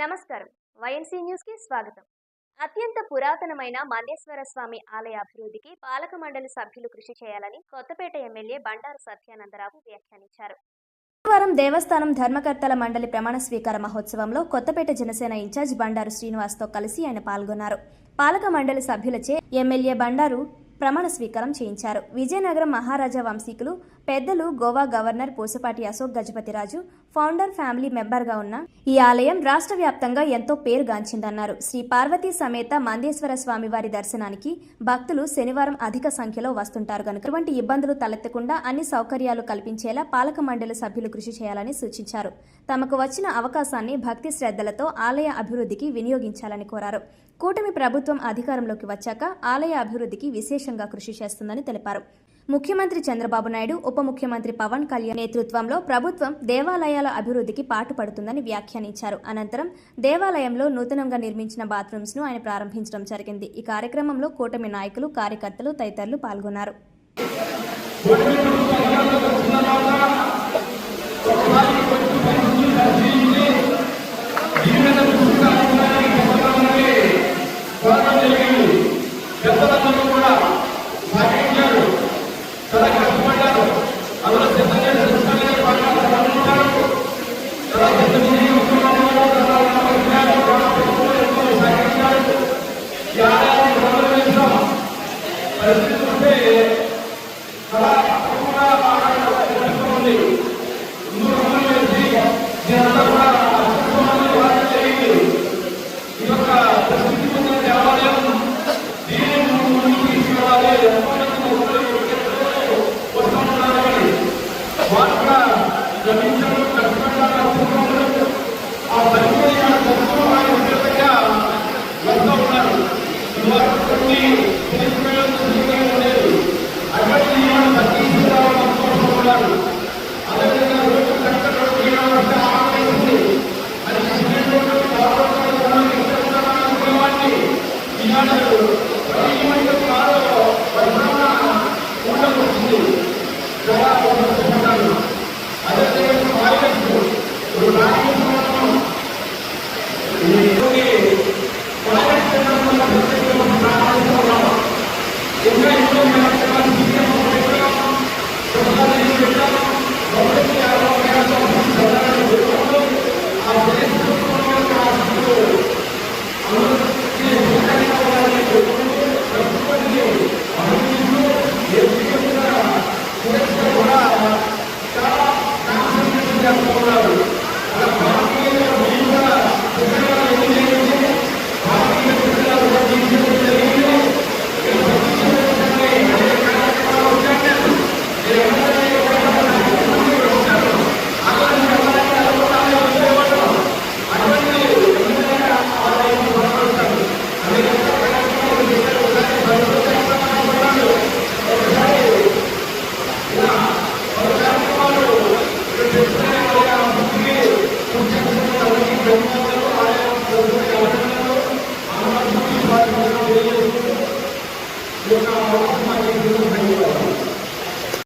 నమస్కారం. వైఎన్సీ న్యూస్కి స్వాగతం. అత్యంత పురాతనమైన మల్లేశ్వర స్వామి ఆలయ అభివృద్ధికి పాలక మండలి సభ్యులు కృషి చేయాలని కొత్తపేట ఎమ్మెల్యే బండారు సత్యానందరావు వ్యాఖ్యానించారు. శుక్రవారం దేవస్థానం ధర్మకర్తల మండలి ప్రమాణ స్వీకార మహోత్సవంలో కొత్తపేట జనసేన ఇన్ఛార్జ్ బండారు శ్రీనివాస్తో కలిసి ఆయన పాల్గొన్నారు. పాలక మండలి సభ్యులచే ఎమ్మెల్యే బండారు ప్రమాణ స్వీకారం చేయించారు. విజయనగరం మహారాజా వంశీకులు పెద్దలు Goa governor Pusapati Ashok Gajapathiraju founder family మెంబర్గా ఉన్న ఈ ఆలయం రాష్ట్ర వ్యాప్తంగా ఎంతో పేరుగాంచిందన్నారు శ్రీ పార్వతీ సమేత మందేశ్వర స్వామి వారి దర్శనానికి భక్తులు శనివారం అధిక సంఖ్యలో వస్తుంటారు కనుక ఎటువంటి ఇబ్బందులు తలెత్తకుండా అన్ని సౌకర్యాలు కల్పించేలా పాలక మండలి సభ్యులు కృషి చేయాలని సూచించారు. తమకు వచ్చిన అవకాశాన్ని భక్తి శ్రద్ధలతో ఆలయ అభివృద్ధికి వినియోగించాలని కోరారు. కూటమి ప్రభుత్వం అధికారంలోకి వచ్చాక ఆలయ అభివృద్ధికి విశేషంగా కృషి చేస్తుందని తెలిపారు. ముఖ్యమంత్రి చంద్రబాబు నాయుడు ఉప ముఖ్యమంత్రి పవన్ కళ్యాణ్ నేతృత్వంలో ప్రభుత్వం దేవాలయాల అభివృద్ధికి పాటుపడుతుందని వ్యాఖ్యానించారు. అనంతరం దేవాలయంలో నూతనంగా నిర్మించిన బాత్రూమ్స్ను ఆయన ప్రారంభించడం జరిగింది. ఈ కార్యక్రమంలో కూటమి నాయకులు కార్యకర్తలు తదితరులు పాల్గొన్నారు. జరుగుతుంటే చాలా తక్కువగా మాట్లాడుతుంది ముందు దేవాలయం దీన్ని ముందుకు తీసుకురావాలి వస్తున్నారని వారు కూడా గమనించడం ఆ పరిచయం ఆయన ఉద్యోగంగా వస్తూ Obrigado.